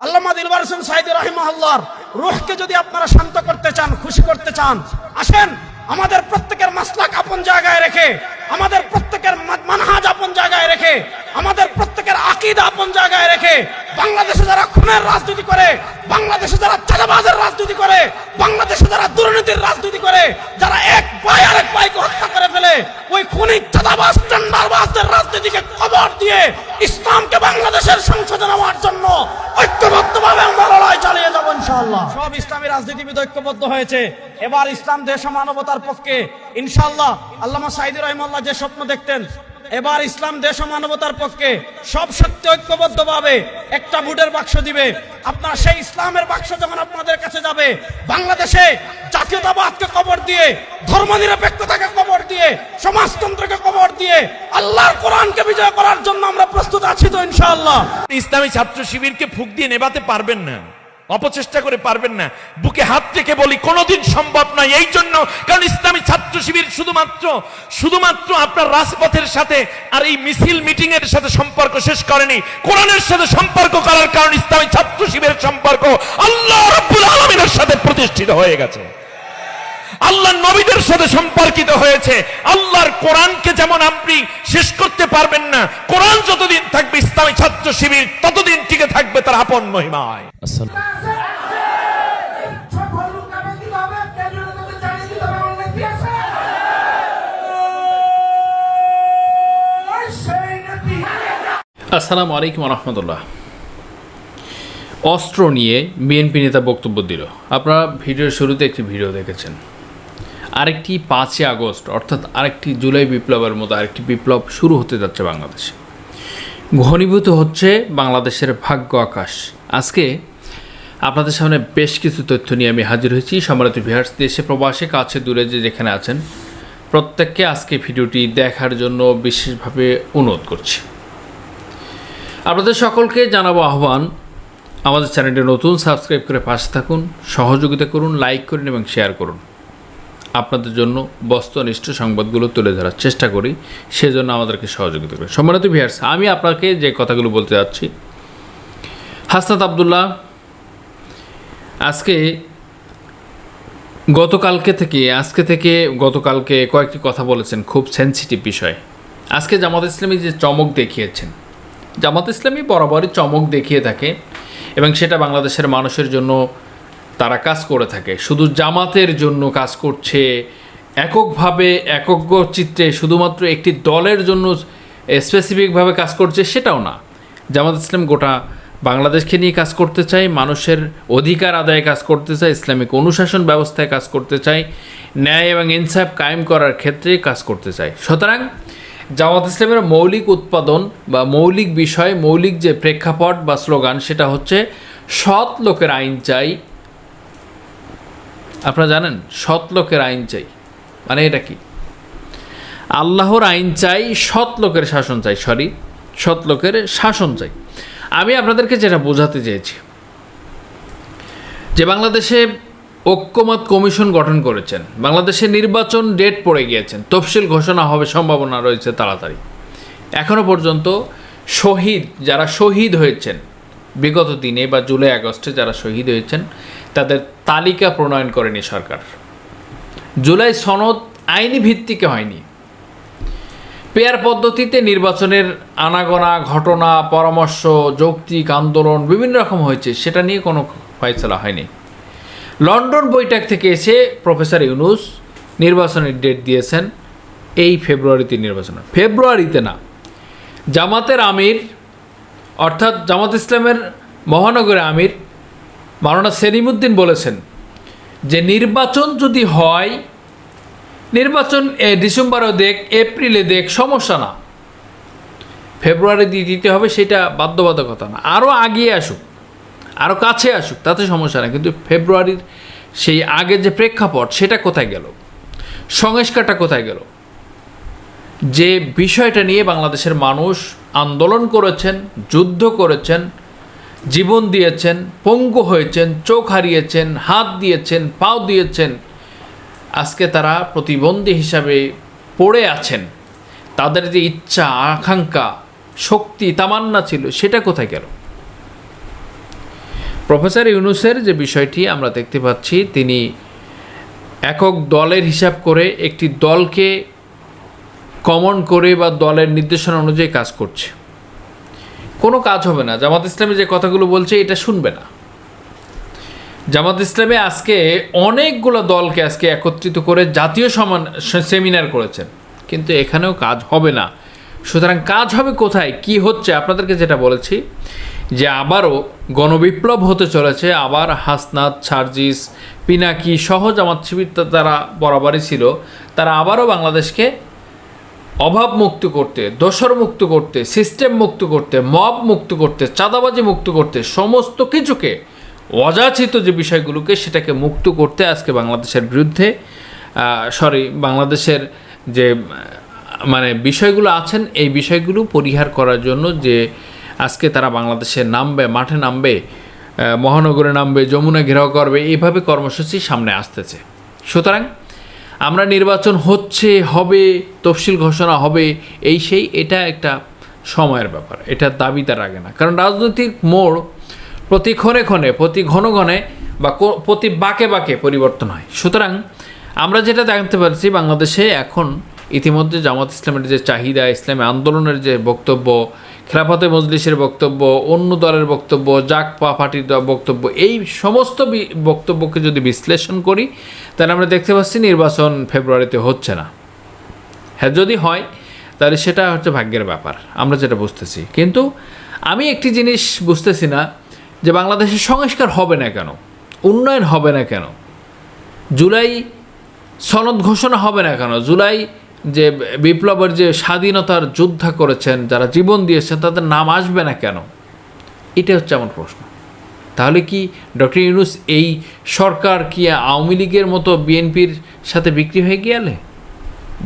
আল্লামা দিলবার হোসেন সাইদি রহিমাল্লাহর রুহকে যদি আপনারা শান্ত করতে চান, খুশি করতে চান, আসেন, আমাদের প্রত্যেকের মাসলাক আপন জায়গায় রেখে, আমাদের প্রত্যেকের মানহাজ আপন জায়গায় রেখে, আমাদের প্রত্যেকের আকিদ আপন জায়গায় রেখে, বাংলাদেশে যারা খুনের রাজনীতি করে, বাংলাদেশে যারা চাঁদাবাজের রাজনীতি করে, বাংলাদেশে যারা দুর্নীতির রাজনীতি করে, যারা এক পায় আরেক পাইকে হত্যা করে ফেলে ওই খুনি চাঁদাবাজ টেন্ডারবাসদের রাজনীতিকে কবর দিয়ে ইসলামকে বাংলাদেশের সংসদে নেওয়ার জন্য ঐক্যবদ্ধভাবে আমরা লড়াই চালিয়ে যাব ইনশাআল্লাহ। সব ইসলামী রাজনীতিবিদ ঐক্যবদ্ধ হয়েছে। এবার ইসলাম দেশ মানবতার পক্ষে ইনশাআল্লাহ আল্লামা সাইদুর রহমাল্লাহ যে স্বপ্ন দেখতেন এবার ইসলাম দেশ মানবতার পক্ষে সব সত্যি ঐক্যবদ্ধভাবে একটা ভোটের বাক্স দিবে। আপনার সেই ইসলামের বাক্স যখন আপনাদের কাছে যাবে, বাংলাদেশে জাতীয়তাবাদকে কবর দিয়ে, ধর্মনিরপেক্ষতাকে কবর দিয়ে, সমাজতন্ত্রকে কবর দিয়ে, আল্লাহর কোরআনকে বিজয় করার জন্য আমরা প্রস্তুত আছি তো ইনশাআল্লাহ। ইসলামী ছাত্র শিবিরকে ফুক দিয়ে নেবাতে পারবেন না। অপচেষ্টা করে পারবেন না। বুকে হাত রেখে বলি, কোনোদিন সম্ভব নয়। এই জন্য, কারণ ইসলামী ছাত্র শিবির শুধুমাত্র শুধুমাত্র আপনার রাজপথের সাথে আর এই মিছিল মিটিং এর সাথে সম্পর্ক শেষ করেনি। কোরআনের সাথে সম্পর্ক করার কারণ ইসলামী ছাত্র শিবিরের সম্পর্ক আল্লাহ রাব্বুল আলমিনের সাথে প্রতিষ্ঠিত হয়ে গেছে। আল্লাহ নবীদের সাথে সম্পর্কিত হয়েছে। আল্লাহর কোরআনকে যেমন আপনি শেষ করতে পারবেন না, কোরআন যতদিন থাকবে, ইসলামী ছাত্র শিবির ততদিন টিকে থাকবে তার আপন মহিমায়। আসসালামু আলাইকুম। রহমতুল্লাহ অস্ত্র নিয়ে বিএনপি নেতা বক্তব্য দিল। আপনারা ভিডিওর শুরুতে একটি ভিডিও দেখেছেন। আরেকটি পাঁচই আগস্ট, অর্থাৎ আরেকটি জুলাই বিপ্লবের মতো আরেকটি বিপ্লব শুরু হতে যাচ্ছে বাংলাদেশে। ঘনীভূত হচ্ছে বাংলাদেশের ভাগ্য আকাশ। আজকে আপনাদের সামনে বেশ কিছু তথ্য নিয়ে আমি হাজির হয়েছি। সম্মানিত ভিহার্স দেশে প্রবাসে কাছে দূরে যে যেখানে আছেন, প্রত্যেককে আজকে ভিডিওটি দেখার জন্য বিশেষভাবে অনুরোধ করছি। আপনাদের সকলকে জানাব আহ্বান, আমাদের চ্যানেলটি নতুন, সাবস্ক্রাইব করে পাশে থাকুন, সহযোগিতা করুন, লাইক করুন এবং শেয়ার করুন। আপনাদের জন্য বস্তুনিষ্ঠ সংবাদগুলো তুলে ধরার চেষ্টা করি, সেজন্য আমাদেরকে সহযোগিতা করুন। সম্মানিত ভিয়ার্স আমি আপনাকে যে কথাগুলো বলতে যাচ্ছি, হাসনাত আবদুল্লাহ, আজকে গতকালকে থেকে, আজকে থেকে গতকালকে কয়েকটি কথা বলেছেন খুব সেনসিটিভ বিষয়। আজকে জামাত ইসলামী যে চমক দেখিয়েছেন, জামাত ইসলামী বরাবরই চমক দেখিয়ে থাকে এবং সেটা বাংলাদেশের মানুষের জন্য কাজ করে থাকে। শুধু জামাতের জন্য কাজ করছে, এককভাবে একক চিত্রে শুধুমাত্র একটি দলের জন্য স্পেসিফিকভাবে কাজ করছে সেটাও না। জামাত ইসলাম গোটা বাংলাদেশকে নিয়ে কাজ করতে চাই মানুষের অধিকার আদায়ে কাজ করতে চাই ইসলামিক অনুশাসন ব্যবস্থায় কাজ করতে চাই ন্যায় এবং ইনসাফ কায়েম করার ক্ষেত্রে কাজ করতে চাই সুতরাং জামাত ইসলামের মৌলিক উৎপাদন বা মৌলিক বিষয়, মৌলিক যে প্রেক্ষাপট বা স্লোগান সেটা হচ্ছে, সৎ লোকের আইন চাই আপনারা জানেন, সৎ লোকের আইন চাই। মানে এটা কি? আল্লাহর আইন চাই, সৎ লোকের শাসন চাই, সরি, সৎ লোকের শাসন চাই। আমি আপনাদেরকে যেটা বোঝাতে চেয়েছি, যে বাংলাদেশে ঐক্যমত কমিশন গঠন করেছেন, বাংলাদেশে নির্বাচন ডেট পড়ে গিয়েছেন, তফসিল ঘোষণা হবে, সম্ভাবনা রয়েছে তাড়াতাড়ি। এখনও পর্যন্ত শহীদ, যারা শহীদ হয়েছেন, বিগত দিনে বা জুলাই আগস্টে যারা শহীদ হয়েছেন তাদের তালিকা প্রণয়ন করেনি সরকার। জুলাই সনদ আইনি ভিত্তিকে হয়নি। পেয়ার পদ্ধতিতে নির্বাচনের আনাগোনা, ঘটনা, পরামর্শ, যৌক্তিক আন্দোলন বিভিন্ন রকম হয়েছে, সেটা নিয়ে কোনো ফয়সলা হয়নি। লন্ডন বৈঠক থেকে এসে প্রফেসর ইউনুস নির্বাচনের ডেট দিয়েছেন, এই ফেব্রুয়ারিতে নির্বাচন ফেব্রুয়ারিতে না, জামাতের আমির, অর্থাৎ জামাত ইসলামের মহানগরের আমির মাওলানা সেলিমুদ্দিন বলেছেন যে নির্বাচন যদি হয় নির্বাচন এ, ডিসেম্বরেও দেখ এপ্রিলে দেখ সমস্যা না। ফেব্রুয়ারি দিয়ে দিতে হবে সেটা বাধ্যবাধকতা না। আরও আগিয়ে আসুক আরও কাছে আসুক তাতে সমস্যা না কিন্তু ফেব্রুয়ারির সেই আগে যে প্রেক্ষাপট সেটা কোথায় গেল? সংস্কারটা কোথায় গেল? যে বিষয়টা নিয়ে বাংলাদেশের মানুষ আন্দোলন করেছেন যুদ্ধ করেছেন জীবন দিয়েছেন, পঙ্গু হয়েছেন, চোখ হারিয়েছেন, হাত দিয়েছেন, পাও দিয়েছেন, আজকে তারা প্রতিবন্ধী হিসাবে পড়ে আছেন। তাদের যে ইচ্ছা, আকাঙ্ক্ষা, শক্তি, তামান্না ছিল, সেটা কোথায় গেল? প্রফেসর ইউনুসের যে বিষয়টি আমরা দেখতে পাচ্ছি, তিনি একক দলের হিসাব করে একটি দলকে কমন করে বা দলের নির্দেশনা অনুযায়ী কাজ করছে। কোনো কাজ হবে না। জামাত ইসলামী যে কথাগুলো বলছে, এটা শুনবে না। জামাত ইসলামী আজকে অনেকগুলো দলকে আজকে একত্রিত করে জাতীয় সমান সেমিনার করেছেন। কিন্তু এখানেও কাজ হবে না। সুতরাং কাজ হবে কোথায়, কি হচ্ছে, আপনাদেরকে যেটা বলেছি, যে আবারও গণবিপ্লব হতে চলেছে। আবার হাসনাত, সার্জিস, পিনাকি সহ জামাত শিবির তারা বরাবরই ছিল। তারা আবারও বাংলাদেশকে অভাব মুক্ত করতে দোসর মুক্ত করতে সিস্টেম মুক্ত করতে মব মুক্ত করতে, চাঁদাবাজি মুক্ত করতে, সমস্ত কিছুকে অযাচিত যে বিষয়গুলোকে সেটাকে মুক্ত করতে আজকে বাংলাদেশের বিরুদ্ধে সরি বাংলাদেশের যে মানে বিষয়গুলো আছেন, এই বিষয়গুলো পরিহার করার জন্য যে আজকে তারা বাংলাদেশে নামবে, মাঠে নামবে মহানগরে নামবে, যমুনা ঘেরাও করবে, এইভাবে কর্মসূচি সামনে আসতেছে। সুতরাং আমরা নির্বাচন হচ্ছে, হবে, তফসিল ঘোষণা হবে, এই সেই এটা একটা সময়ের ব্যাপার। এটা দাবি তার আগে না। কারণ রাজনৈতিক মোড় প্রতি ক্ষণে ক্ষণে, প্রতি ঘন ঘনে বা প্রতি বাকে বাকে পরিবর্তন হয়। সুতরাং আমরা যেটা দেখতে পারছি বাংলাদেশে এখন ইতিমধ্যে জামাত ইসলামের যে চাহিদা, ইসলামী আন্দোলনের যে বক্তব্য খেলাফতে মজলিসের বক্তব্য, অন্য দলের বক্তব্য, জাক পা পার্টির বক্তব্য, এই সমস্ত বক্তব্যকে যদি বিশ্লেষণ করি, তাহলে আমরা দেখতে পাচ্ছি নির্বাচন ফেব্রুয়ারিতে হচ্ছে না। হ্যাঁ যদি হয়, তাহলে সেটা হচ্ছে ভাগ্যের ব্যাপার, আমরা যেটা বুঝতেছি। কিন্তু আমি একটি জিনিস বুঝতেছি না, যে বাংলাদেশের সংস্কার হবে না কেন? উন্নয়ন হবে না কেন? জুলাই সনদ ঘোষণা হবে না কেন? জুলাই যে বিপ্লবের যে স্বাধীনতার যোদ্ধা করেছেন, যারা জীবন দিয়েছেন, তাদের নাম আসবে না কেন? এটা হচ্ছে আমার প্রশ্ন। তাহলে কি ডক্টর ইউনুস এই সরকার কি আওয়ামী লীগের মতো বিএনপির সাথে বিক্রি হয়ে গেলে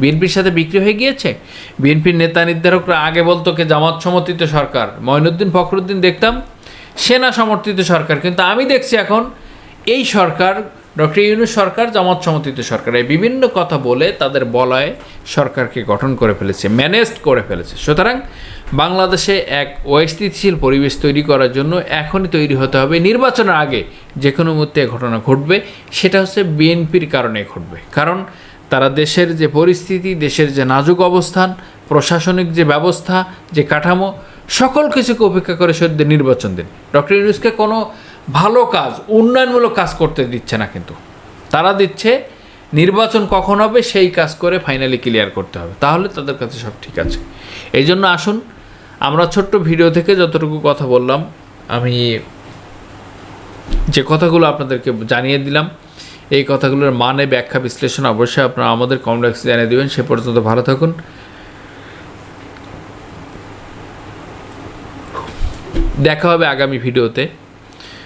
বিএনপির সাথে বিক্রি হয়ে গিয়েছে? বিএনপির নেতা নির্ধারকরা আগে বলতো কি, জামাত সমর্থিত সরকার। মঈনুদ্দিন ফখরুদ্দিন দেখতাম, সেনা সমর্থিত সরকার। কিন্তু আমি দেখছি এখন এই সরকার, ডক্টর ইউনুস সরকার, জামাত সমর্থিত সরকার, এই বিভিন্ন কথা বলে তাদের বলয়ে সরকারকে গঠন করে ফেলেছে ম্যানেজড করে ফেলেছে। সুতরাং বাংলাদেশে এক অস্থিতিশীল পরিবেশ তৈরি করার জন্য এখনই তৈরি হতে হবে নির্বাচনের আগে যে কোনো মুহূর্তে ঘটনা ঘটবে, সেটা হচ্ছে বিএনপির কারণে ঘটবে। কারণ তারা দেশের যে পরিস্থিতি, দেশের যে নাজুক অবস্থান, প্রশাসনিক যে ব্যবস্থা, যে কাঠামো, সকল কিছুকে উপেক্ষা করে সদ্য নির্বাচন দিন। ডক্টর ইউনুসকে কোনো ভালো কাজ, উন্নয়নমূলক কাজ করতে দিচ্ছে না কিন্তু। তারা দিচ্ছে, নির্বাচন কখন হবে সেই কাজ করে ফাইনালি ক্লিয়ার করতে হবে। তাহলে তাদের কাছে সব ঠিক আছে। এই জন্য আসুন, আমরা ছোট্ট ভিডিও থেকে যতটুকু কথা বললাম, আমি যে কথাগুলো আপনাদেরকে জানিয়ে দিলাম, এই কথাগুলোর মানে ব্যাখ্যা বিশ্লেষণ অবশ্যই আপনারা আমাদের কমপ্লেক্সে জানিয়ে দেবেন। সে পর্যন্ত ভালো থাকুন। দেখা হবে আগামী ভিডিওতে